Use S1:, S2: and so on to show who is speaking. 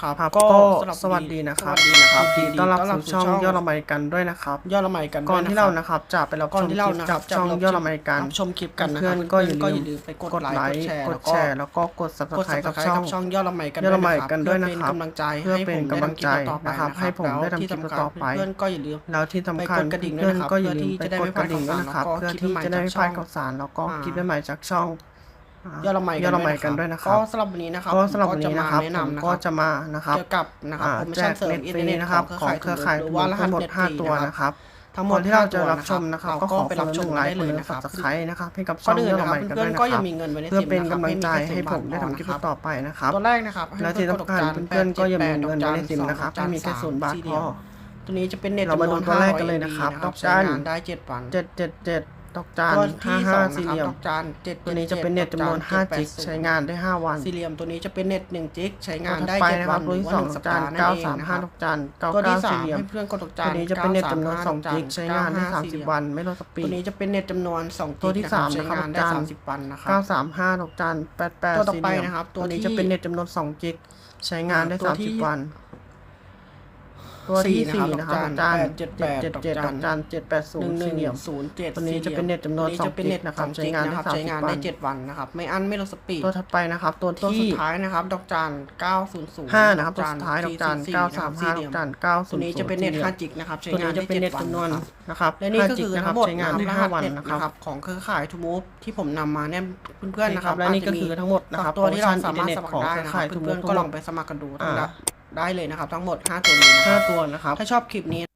S1: นะครับ
S2: ครับ
S1: ก็
S2: ก็
S1: สวัสดีนะครับ
S2: สวัสดีนะครับ
S1: ยินดีต้อนรับ
S2: ยินดีต้อนรับ
S1: สู่ช่อง
S2: สู่ช่อง
S1: ยอดละไมกันด้วยนะครับ
S2: ยอดละไมกัน
S1: ก่อน
S2: ด้วย
S1: ที่ะเรา
S2: ครับ
S1: นะครับจะไปรับ
S2: ก่อนที่เรา
S1: ชม
S2: นะ
S1: ค
S2: ค
S1: ลิ
S2: รั
S1: ป
S2: บ
S1: จากช่อง
S2: จะ
S1: ยอดละไมกัน
S2: รับชมคลิปกันนะค
S1: เพื่
S2: รั
S1: อบนๆก็อย่า
S2: ก็
S1: ลื
S2: อย่ามลืมไปกด
S1: กด
S2: ไล
S1: ไล
S2: ค์
S1: ค์
S2: ก
S1: ก
S2: ด
S1: ด
S2: แช
S1: แช
S2: ร์
S1: ร์
S2: แล้
S1: แล้ววก็กด
S2: ก็กด
S1: subscribe กับ
S2: subscribe
S1: ช่อง
S2: กับช่องยอดละไมกัน
S1: ยอดละไม
S2: ด้วยะครับ
S1: กันด้วยนะครับ
S2: เพื่อเป็นกำลังใจ
S1: เพื่อเป็น
S2: ให้ผม
S1: กำลังใจ
S2: ได้ทำคลิปต่อไป
S1: นะครับให้ผมได้ทำคลิป
S2: แล้วที่
S1: ต่อไป
S2: เพื่อนก็อย่าลืม
S1: แล้วที่สำคัญ
S2: ไปกดกระดิ่งด้
S1: เพื่
S2: วย
S1: อน
S2: นะครับ
S1: ๆก็อย่าลืมไป
S2: เพื่อที่
S1: กดกระดิ่งด้วยนะครับ
S2: จะ
S1: เพื่อ
S2: ได้
S1: ที่
S2: ไม่พลาด
S1: จะได้ไม่พลาด
S2: ข่าวสาร
S1: ข่าวสารแล้วก็
S2: อ่า
S1: คลิปใหม่ๆจากช่อง
S2: ยอดละไม
S1: ยอดละไมกันด้วยนะครับ
S2: ก็สำหรับวันนี้นะครับ
S1: ก็สำหรับวันนี้นะครับ
S2: ผมก็จะมาแนะ
S1: ผม
S2: นำนะค
S1: ก็
S2: รับ
S1: จะมานะครับ
S2: เกี่ยวกับนะครับ
S1: อ่า
S2: โปรโม
S1: แจ
S2: ชั่น
S1: ก
S2: เสริม
S1: เน็ต
S2: อิน
S1: ฟ
S2: เทอ
S1: รี
S2: ร์เน็ต
S1: นะครับ
S2: ข
S1: ข
S2: อ
S1: องง
S2: เค
S1: เค
S2: รื
S1: รืออ
S2: ข่า
S1: ข่ายย
S2: ห
S1: ทุ
S2: รื
S1: ก
S2: อว่า
S1: ทั้งหมด
S2: รหัส
S1: 5ตัวนะครับ
S2: ทั้งหม
S1: ก่อ
S2: ด
S1: นที่เราจะ
S2: ห้
S1: รับชมนะครับก็
S2: ก็
S1: ขอ
S2: ไป
S1: คน
S2: รับ
S1: ละ
S2: ช
S1: ห
S2: ม
S1: นึ่งไล
S2: ได้
S1: ค์
S2: เล
S1: คน
S2: ย
S1: ละ
S2: นะครับ
S1: สับสไครต์นะครับให้กับช่
S2: ก่
S1: อ
S2: องนอื่
S1: ย
S2: น
S1: อด
S2: นะ
S1: ละ
S2: ค
S1: ไม
S2: รับ
S1: กัน
S2: เพื่
S1: ด้
S2: อ
S1: วนย
S2: ๆ
S1: นะ
S2: ก็
S1: ค
S2: ยั
S1: รั
S2: ง
S1: บ
S2: มีเงินไว้ใน
S1: เพื่อ
S2: ซิม
S1: เป็น
S2: นะครับ
S1: กำลังใจให้ผมได้ทำคลิปต่อไปนะครับ
S2: ตัวแรกนะครับ
S1: และที่สำคัญเพื่อนๆก็อย่ามีเงินไว้ในซิมนะครับให้มีแค่ศูนย์บาทพอ
S2: ตัวนี้จะเป็นเน็ต
S1: เรามาดู
S2: จำนวน
S1: ตัวแรก
S2: 500
S1: กันเลยนะครับ
S2: MB
S1: ดอก
S2: ใช้
S1: จัน
S2: งานได้7วัน
S1: เจ็ดเจ็ดเจ็ด ดอกจาน
S2: ตัว
S1: ห้า
S2: ที่ส
S1: ห้า
S2: อง
S1: สี่
S2: นะ
S1: เห
S2: ครับ
S1: ลี่ยม
S2: ดอกจันเจ็ด
S1: ตัวนี้จะเป็นเน็ตจำนวน5จิกใช้งานได้5วัน
S2: สี่เหลี่ยมตัวนี้จะเป็นเน็ต1จิกใช้งาน
S1: ตัว
S2: ได้
S1: ถัดไป
S2: 7
S1: นะค
S2: วั
S1: รั
S2: น
S1: บ
S2: ห
S1: ตัว
S2: รือ
S1: ที่
S2: ว่า
S1: สอง
S2: 1
S1: ด
S2: สั
S1: อก
S2: ป
S1: จาน
S2: ดาห์นั่นเองนะครับ
S1: 935ดอกจาน
S2: ตัวที่
S1: 99
S2: สา
S1: สี่
S2: ม
S1: เหลี่ยม
S2: ให้เพื่อนกดดอกจั
S1: ตัวนนี้จะเป็นเน็ตจำนวน
S2: 935
S1: 2จิกใช้งานได้30วัน ไม่ลดสปี
S2: ตัว
S1: ด
S2: นี้จะเป็นเน็ตจำนวน2
S1: ตัวที่
S2: จิกนะครับ
S1: สาม
S2: ใช้งานได้
S1: นะครับ
S2: 30วันนะครับ
S1: 935ดอกจาน88
S2: ตัวต่อ
S1: สี่
S2: ไป
S1: เหลี่ยม
S2: นะครับตัว
S1: ตัวนี้
S2: ที่
S1: จะเป็นเน็ตจำนวน2จิกใช้งานได้
S2: ตัวที่
S1: 30วัน ตัวที่
S2: สี่
S1: สี่
S2: นะ
S1: นะ
S2: ค
S1: ค
S2: รั
S1: รั
S2: บบดอกจัน
S1: จาน777
S2: ดอก
S1: ด
S2: จั
S1: อนกจาน780
S2: หนึ่งหนึ่
S1: สี่
S2: ง
S1: เหลี่ยม
S2: ศูนย์เจ็ด
S1: ตัวนี้จะเป็นเน็ตจำนวน
S2: ตัวจะเป็นเน็ต
S1: 2นะครับ
S2: สอง
S1: ใช้งานได้
S2: นะครับ
S1: 30
S2: ใช้งานได้
S1: วัน
S2: เจ็ดวันนะครับ ไม่อั้นไม่ลดสปีด
S1: ตัวถัดไปนะครับ ตัว
S2: ตัวสุ
S1: ที่
S2: ดท้ายนะครับ ดอกจัน900
S1: 5นะครับตัวสุดท้ายดอกจาน
S2: 444
S1: 935ดอกจาน900
S2: ตัวนี้จะเป็นเน็ต5จิกนะครับใช้
S1: ตัว
S2: งาน
S1: นี้
S2: ได้
S1: จะเป็นเน็ต
S2: 7
S1: จำนวน
S2: ครับ
S1: นะครับ
S2: และนี่ก็
S1: 5จิ
S2: คือ
S1: นะค
S2: ทั้
S1: รับ
S2: งหมด
S1: ใช้งาน
S2: นะครับ
S1: ได้5วัน
S2: รหัสเน็ต
S1: นะครับ
S2: นะครับของเครือข่ายทูมูฟที่ผมนำมาเนี่ยเพื่อนๆนะครับ
S1: และนี่ก็คือทั้งหมดนะครับ
S2: ตัวที่เรา
S1: โปรโมชั่น
S2: สามารถ
S1: อินเทอร์เน็ต
S2: สมัค
S1: ของ
S2: รได้
S1: เครือ
S2: นะค
S1: ข่า
S2: รับ
S1: ย
S2: เพื่อนๆก็ลองไปสมัครกันดู
S1: อ่า
S2: ได้เลยนะครับ ทั้งหมด 5 ตัวนี้นะครับ
S1: 5ตัวนะครับ
S2: ถ้าชอบคลิปนี้